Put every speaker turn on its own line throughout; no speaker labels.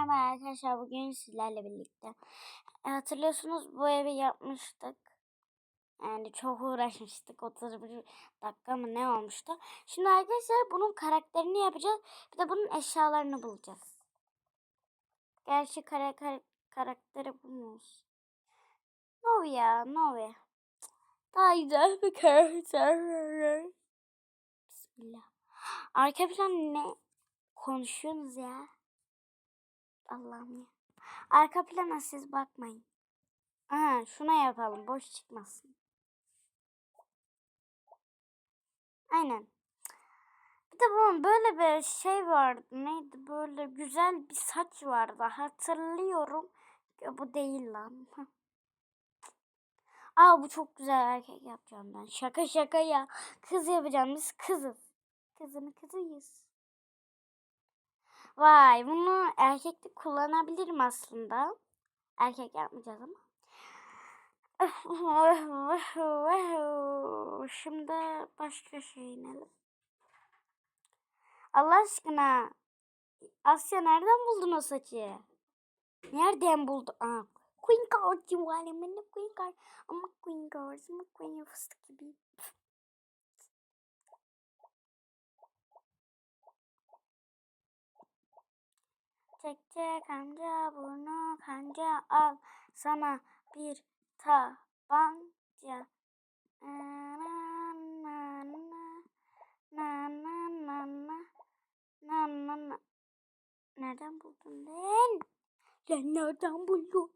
Merhaba arkadaşlar bugün sizlerle birlikte. E, hatırlıyorsunuz bu evi yapmıştık. Yani çok uğraşmıştık. 31 dakika mı ne olmuştu. Şimdi arkadaşlar bunun karakterini yapacağız. Bir de bunun eşyalarını bulacağız. Gerçi kara, kara, karakteri bulmuyoruz. No ya no Daha güzel bir karakter. Bismillah. Arka plan ne? Konuşuyorsunuz ya. Allah'ım ya. Arka plana siz bakmayın. Aha şuna yapalım. Boş çıkmasın. Aynen. Bir de bunun böyle bir şey vardı. Neydi? Böyle güzel bir saç vardı. Hatırlıyorum. Bu değil lan. Aa bu çok güzel erkek yapacağım ben. Şaka şaka ya. Kız yapacağım. Biz kızız. Kızını kızıyız. Vay bunu erkekte kullanabilirim aslında. Erkek yapmayacağız ama. Şimdi başka şey inelim. Allah aşkına. Asya nereden buldun o saçı? Nereden buldun? Aa, Queen card a Queen card. Ama Queen card. Ama Queen fıstık gibi. Çekecek amca burnu kanca al sana bir tabanca. Na na na na na na na na na Nereden buldun lan? Lan nereden buldun?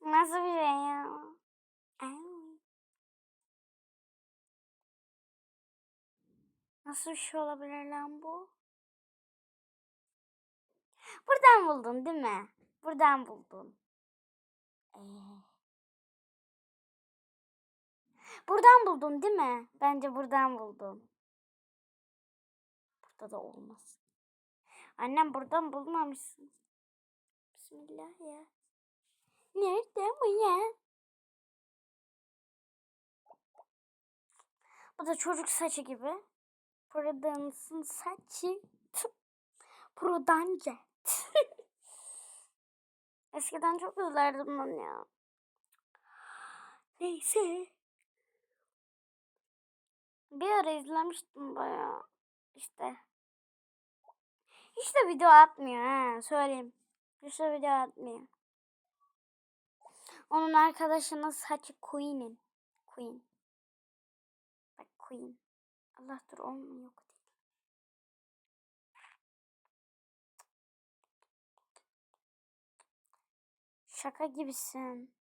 Nasıl bir şey ya? Nasıl bir şey olabilir lan bu? Buradan buldun değil mi? Buradan buldun. Ee, buradan buldun değil mi? Bence buradan buldun. Burada da olmaz. Annem buradan bulmamışsın. Bismillah ya. Nerede bu ya? Bu da çocuk saçı gibi. Prudence'ın saçı. Prudence. Eskiden çok özlerdim ben ya. Neyse. Bir ara izlemiştim bayağı. İşte. Hiç de video atmıyor ha söyleyeyim. Hiç de video atmıyor. Onun arkadaşının saçı Queen'in. Queen. Bak Queen. Allah dur olmuyor. Yok değil. Şaka gibisin.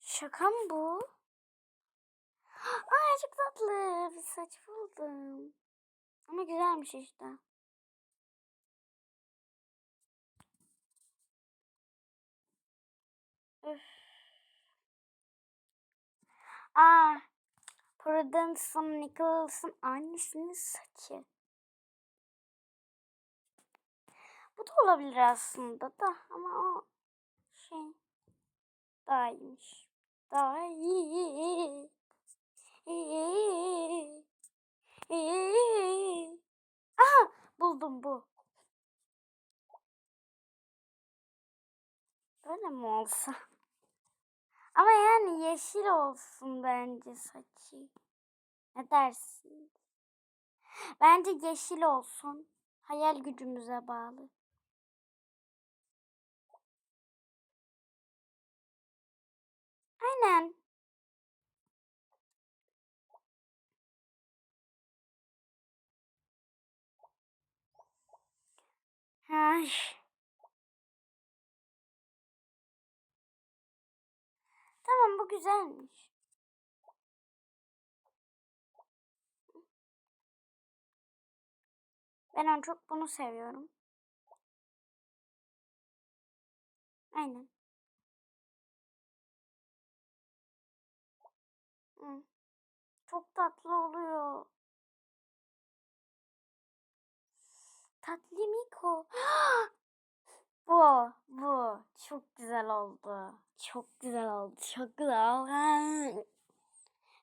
Şaka mı bu? Ay çok tatlı. Bir saç buldum. Ama güzelmiş işte. Üf. Aa, Prudence'ın Nichols'ın annesinin saçı. Bu da olabilir aslında da ama o şey daha iyiymiş. Daha iyi. Aha buldum bu. Böyle mi olsa? Ama yani yeşil olsun bence saçı. Ne dersin? Bence yeşil olsun. Hayal gücümüze bağlı. Aynen. Ay. Tamam bu güzelmiş. Ben en çok bunu seviyorum. Aynen. Çok tatlı oluyor. Tatlı Miko. bu, bu. Çok güzel oldu. Çok güzel oldu. Çok güzel.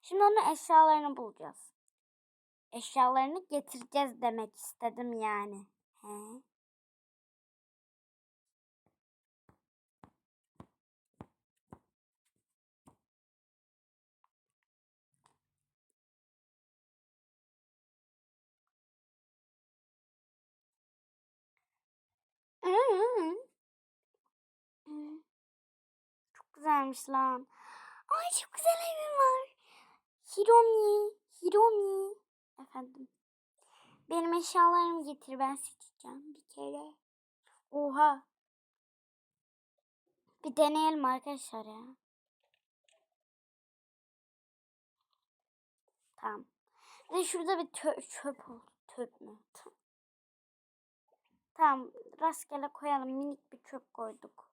Şimdi onun eşyalarını bulacağız. Eşyalarını getireceğiz demek istedim yani. He. Çok güzelmiş lan. Ay çok güzel evim var. Hiromi, Hiromi. Efendim. Benim eşyalarımı getir ben seçeceğim bir kere. Oha. Bir deneyelim arkadaşlar ya. Tamam. Ve şurada bir tö çöp oldu. Çöp mü? Tamam. Rastgele koyalım. Minik bir çöp koyduk.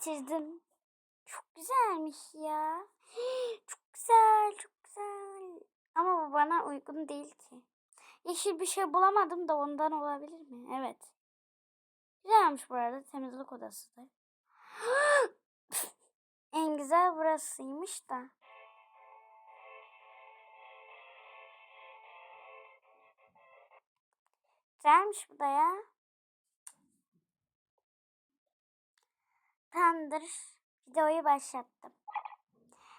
Bitirdim. Çok güzelmiş ya. Çok güzel. Çok güzel. Ama bu bana uygun değil ki. Yeşil bir şey bulamadım da ondan olabilir mi? Evet. Güzelmiş bu arada. Temizlik odası da. en güzel burasıymış da. Güzelmiş bu da ya. Tamamdır. Videoyu başlattım.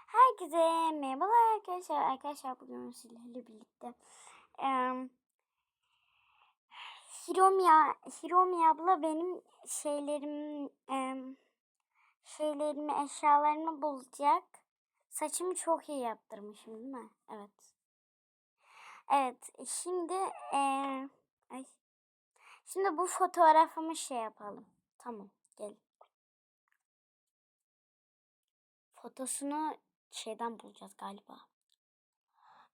Herkese merhabalar arkadaşlar. Arkadaşlar bugün sizlerle birlikte ee, Hiromi, Hiromi abla benim şeylerim e, şeylerimi eşyalarımı bulacak. Saçımı çok iyi yaptırmışım değil mi? Evet. Evet şimdi e, ay, şimdi bu fotoğrafımı şey yapalım. Tamam gel. Fotosunu şeyden bulacağız galiba.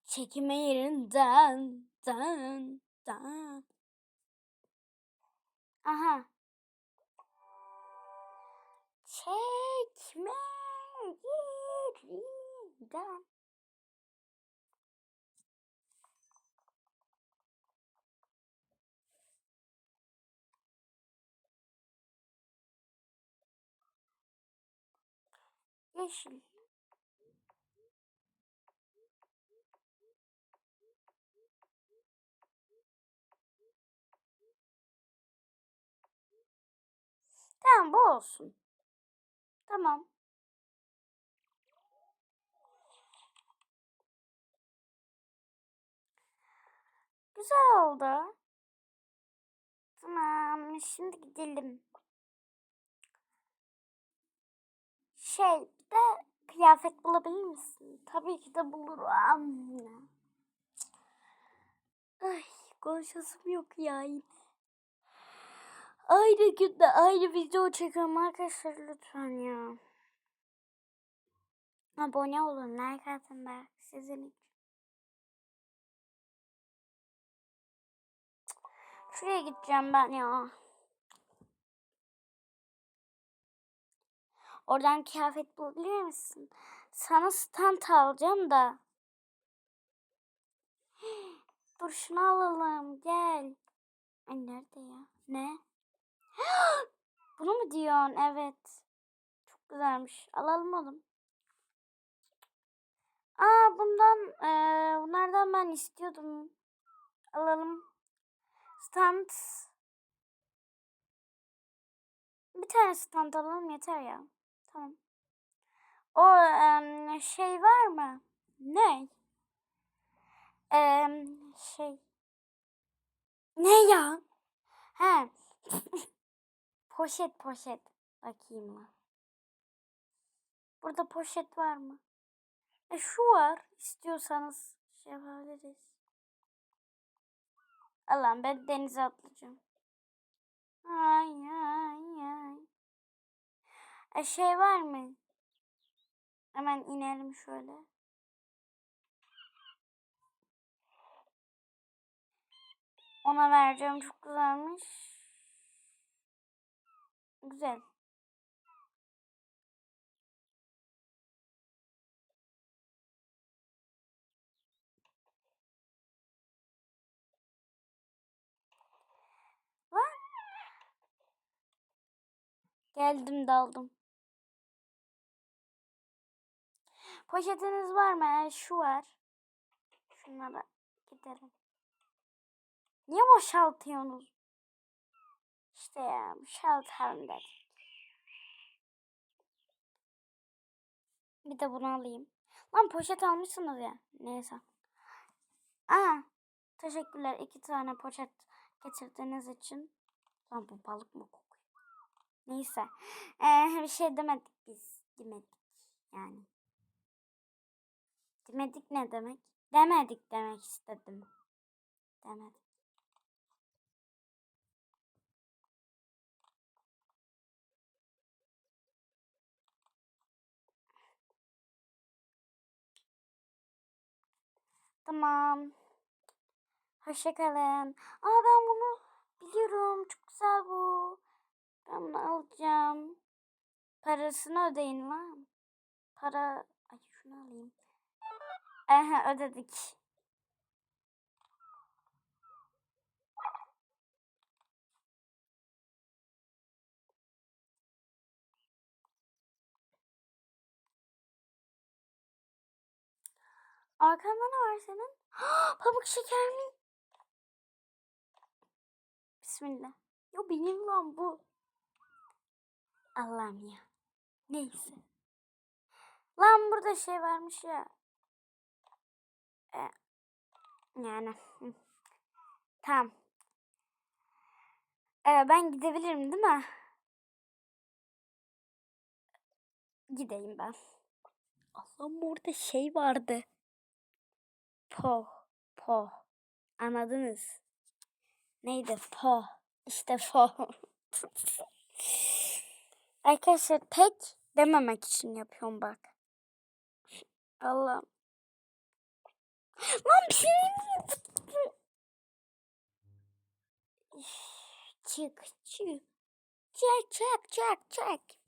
Çekime yerinden dan dan. Aha. Çekme yerinden. Yeşil. Tamam bu olsun. Tamam. Güzel oldu. Tamam şimdi gidelim. Şey de kıyafet bulabilir misin? Tabii ki de bulurum. Ay konuşasım yok ya yine. Aynı günde aynı video çekiyorum arkadaşlar lütfen ya. Abone olun, like atın da sizin için. Şuraya gideceğim ben ya. Oradan kıyafet bulabilir misin? Sana stand alacağım da. Dur şunu alalım gel. Ay nerede ya? Ne? Bunu mu diyorsun? Evet. Çok güzelmiş. Alalım oğlum. Aa bundan e, bunlardan ben istiyordum. Alalım. Stand. Bir tane stand alalım yeter ya. Tamam. O e, şey var mı? Ne? E, şey. Ne ya? He. poşet poşet. Bakayım mı? Burada poşet var mı? E şu var. İstiyorsanız şey yapabiliriz. Allah'ım ben denize atlayacağım. Ay ay ay. E şey var mı? Hemen inelim şöyle. Ona vereceğim çok güzelmiş. Güzel. Geldim daldım. Poşetiniz var mı? Şu var. Şunlara gidelim. Niye boşaltıyorsunuz? İşte ya boşaltalım dedim. Bir de bunu alayım. Lan poşet almışsınız ya. Neyse. Aa, teşekkürler. iki tane poşet getirdiğiniz için. Lan bu balık mı kokuyor? Neyse. Ee, bir şey demedik biz. Demedik yani. Demedik ne demek? Demedik demek istedim. Demedik. Tamam. Hoşçakalın. Aa ben bunu biliyorum. Çok güzel bu. Ben bunu alacağım. Parasını ödeyin lan. Para... Ay şunu alayım. Aha ödedik. Arkanda ne var senin? Pamuk şeker mi? Bismillah. Yo benim lan bu. Allah'ım ya. Neyse. Lan burada şey varmış ya. Yani. Tamam. Ee, ben gidebilirim değil mi? Gideyim ben. Allah'ım orada şey vardı. Po. Po. Anladınız. Neydi? Po. İşte po. Arkadaşlar tek dememek için yapıyorum bak. Allah'ım. Lan bir şey Çık çık. Çek çek çek çek.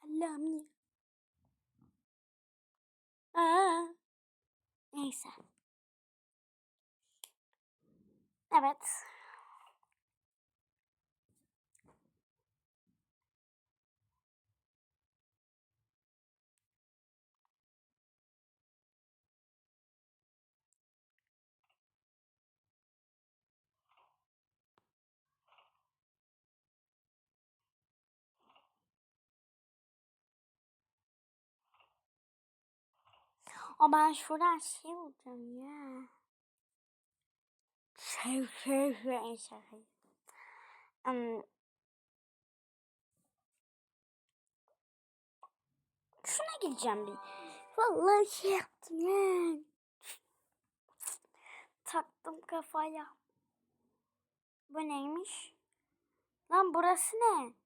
Allah'ım. O ben şuradan şey ya. Şey şey şey. Um, şuna gideceğim bir. Vallahi şey. Taktım kafaya. Bu neymiş? Lan burası ne?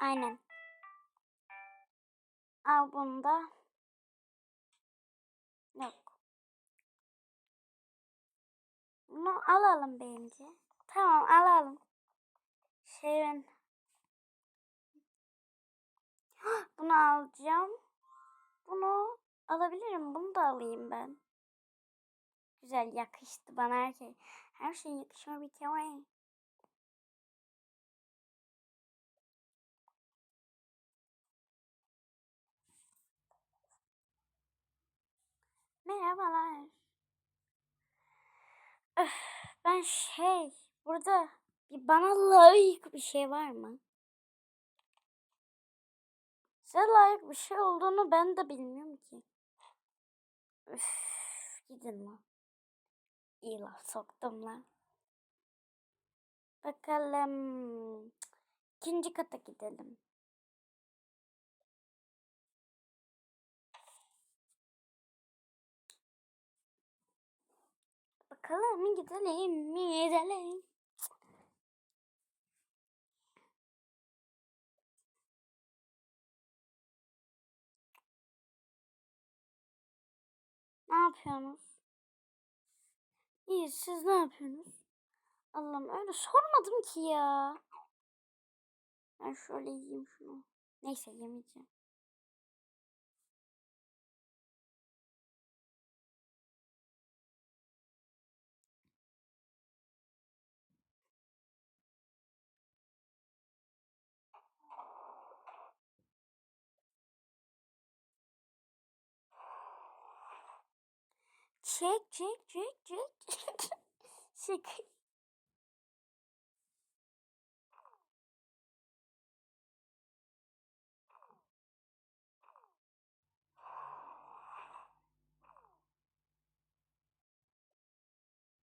Aynen. Al bunu da. Yok. Bunu alalım bence. Tamam alalım. Şey ben. Bunu alacağım. Bunu alabilirim. Bunu da alayım ben. Güzel yakıştı bana her şey. Her şey yakışma bir kere. Merhabalar. Öf, ben şey burada bana layık bir şey var mı? Size layık bir şey olduğunu ben de bilmiyorum ki. Üf, gidin lan. İyi laf soktum lan. Bakalım. İkinci kata gidelim. Bakalım gidelim gidelim. Ne yapıyorsunuz? İyi siz ne yapıyorsunuz? Allah'ım öyle sormadım ki ya. Ben şöyle yiyeyim şunu. Neyse yemeyeceğim. Çek çek çek çek. çek.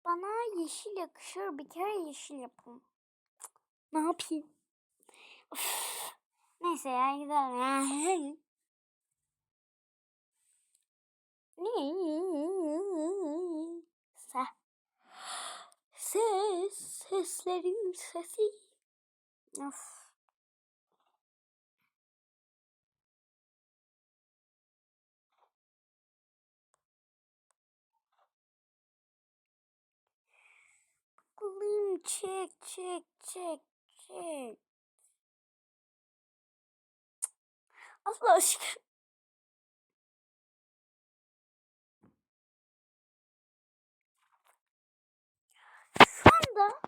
Bana yeşil yakışır. Bir kere yeşil yapın. Ne yapayım? Of. Neyse ya gidelim. Sa ses, seslerin sesi. Of. Bakalım çek çek çek çek. Allah aşkına. Şu anda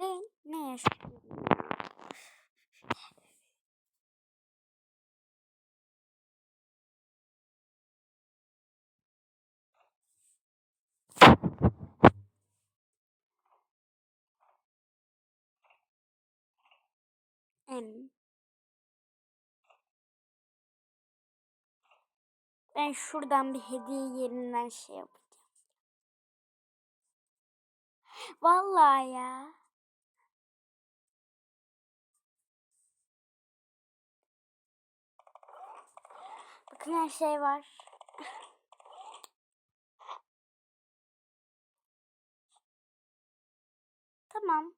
ben ne Em. Ben şuradan bir hediye yerinden şey yapacağım. Vallahi ya. Bakın her şey var. Tamam.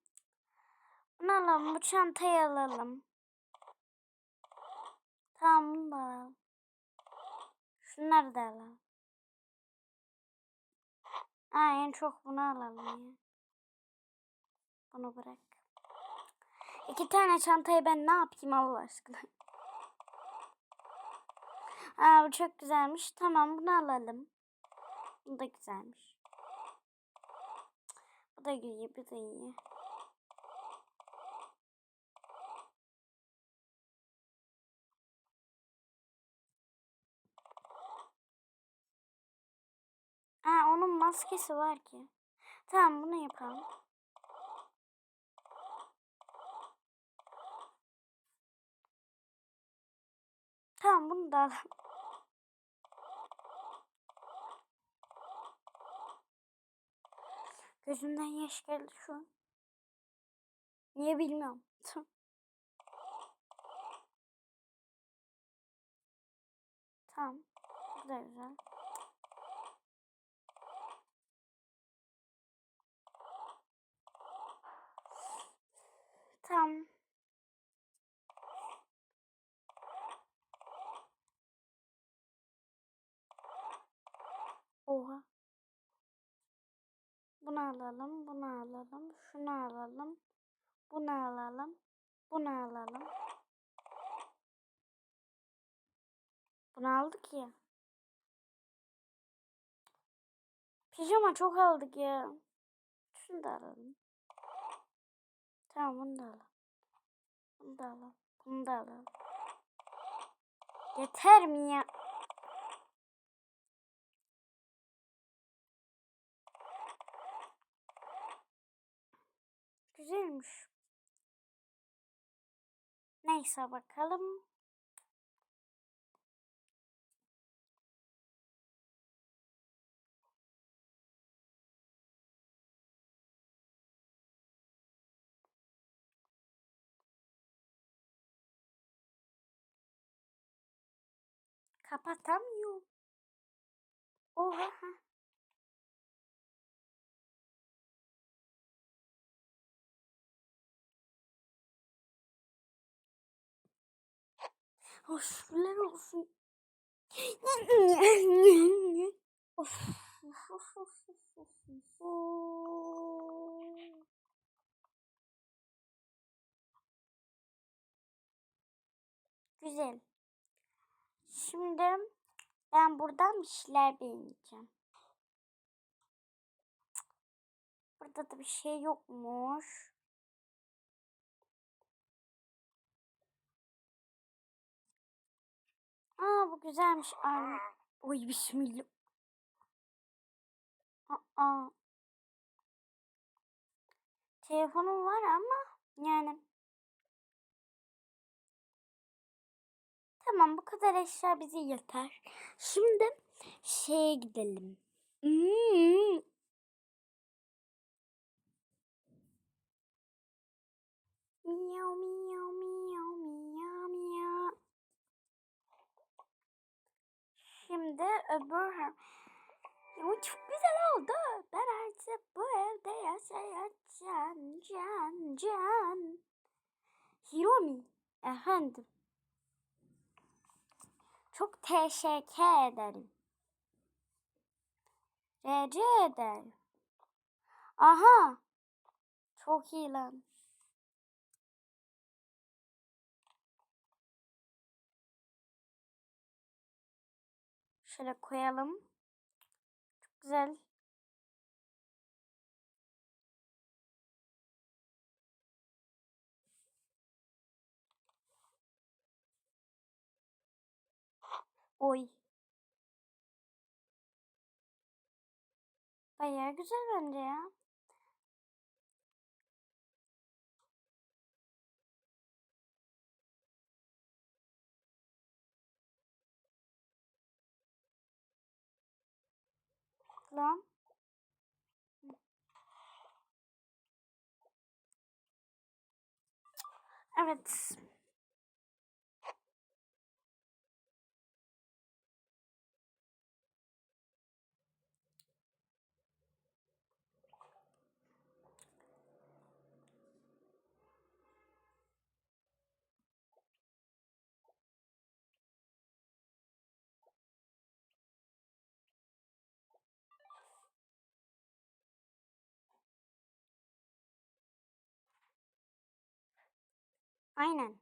Bunu alalım. Bu çantayı alalım. Tamam bunu da alalım. Şunları da alalım. Aa, en çok bunu alalım ya. Bunu bırak. İki tane çantayı ben ne yapayım Allah aşkına. Aa, bu çok güzelmiş. Tamam bunu alalım. Bu da güzelmiş. Bu da iyi, bu da iyi. Aa, onun maskesi var ki. Tamam bunu yapalım. Tamam bunu da alalım. Gözümden yaş geldi şu an. Niye bilmiyorum. tamam. Bu da güzel. Tamam. Oha. Bunu alalım, bunu alalım, şunu alalım, bunu alalım, bunu alalım. Bunu aldık ya. Pijama çok aldık ya. Şunu da alalım. Tamam bunu da alalım. Bunu da alalım. Bunu da alalım. Yeter mi ya? Güzelmiş. Neyse bakalım. Kapatamıyorum. Oha. Şükürler olsun. of. Güzel. Şimdi ben buradan bir şeyler beğeneceğim. Burada da bir şey yokmuş. Aa bu güzelmiş. Ay. Oy bismillah. Aa. Telefonum var ama yani Tamam bu kadar eşya bize yeter. Şimdi şeye gidelim. Hmm. Şimdi öbür bu çok güzel oldu. Ben artık bu evde yaşayacağım. Can can. Hiromi. Efendim. Çok teşekkür ederim. Rica ederim. Aha. Çok iyi lan. Şöyle koyalım. Çok güzel. Oy. Bayağı güzel bence ya. Lan. Evet. Aynen.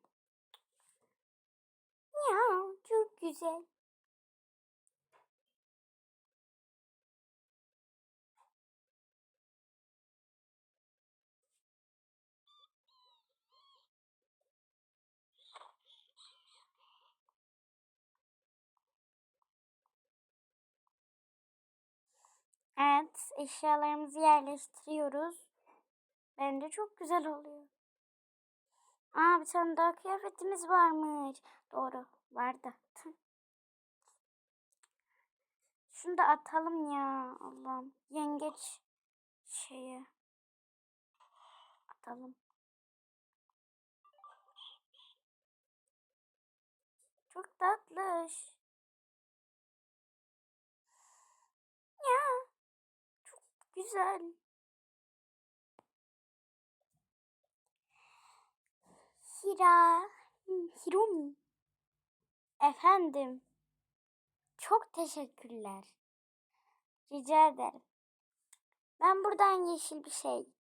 Ya çok güzel. Evet, eşyalarımızı yerleştiriyoruz. Bence çok güzel oluyor. Aa bir tane daha kıyafetimiz varmış. Doğru, vardı. Şunu da atalım ya Allah'ım. Yengeç şeyi. Atalım. Çok tatlış. Ya. Çok güzel. Hira. Hiromi. Efendim. Çok teşekkürler. Rica ederim. Ben buradan yeşil bir şey.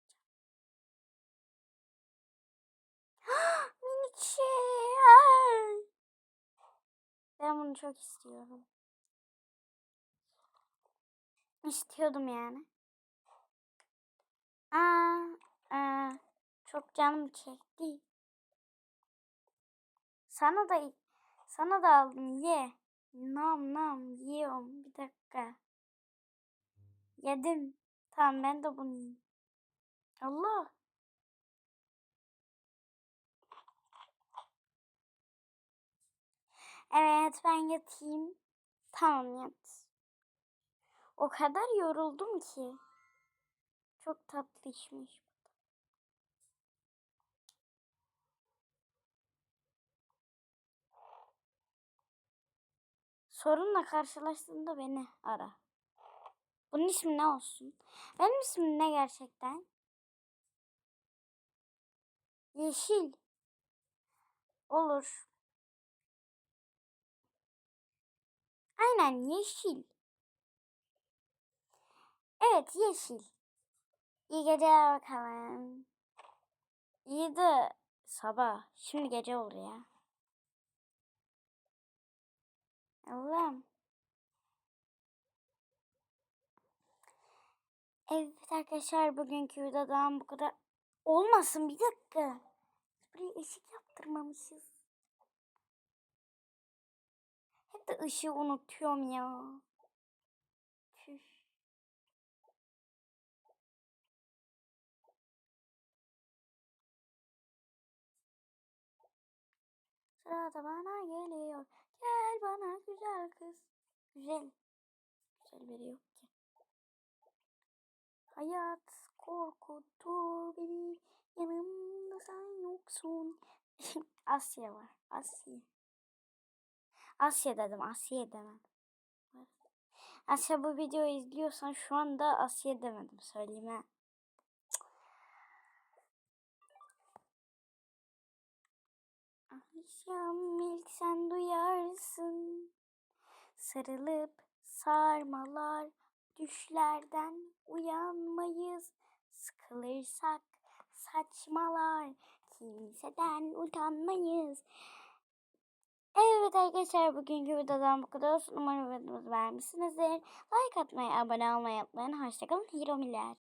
Minik şey. Ben bunu çok istiyorum. İstiyordum yani. Aa, aa, çok canım çekti. Sana da sana da aldım ye. Nam nam yiyorum. Bir dakika. Yedim. Tamam ben de bunu yiyeyim. Allah. Evet ben yatayım. Tamam yat. O kadar yoruldum ki. Çok tatlı Sorunla karşılaştığında beni ara. Bunun ismi ne olsun? Benim ismim ne gerçekten? Yeşil. Olur. Aynen yeşil. Evet yeşil. İyi geceler bakalım. İyi de sabah. Şimdi gece oldu ya. Allah'ım. Evet arkadaşlar bugünkü videodan bu kadar. Olmasın bir dakika. Buraya ışık yaptırmamışız. Hep de ışığı unutuyorum ya. Tüh. Sırada bana geliyor. Gel bana güzel kız. Güzel. Güzel biri yok ki. Hayat korkuttu beni. Yanımda sen yoksun. Asya var. Asya. Asya dedim. Asya demedim. Asya bu videoyu izliyorsan şu anda Asya demedim. Söyleyeyim ha. Akşam ilk sen duyarsın. Sarılıp sarmalar düşlerden uyanmayız. Sıkılırsak saçmalar kimseden utanmayız. Evet arkadaşlar bugünkü videodan bu kadar olsun. Umarım videomuzu beğenmişsinizdir. Like atmayı, abone olmayı unutmayın. Hoşçakalın. Hero Miller.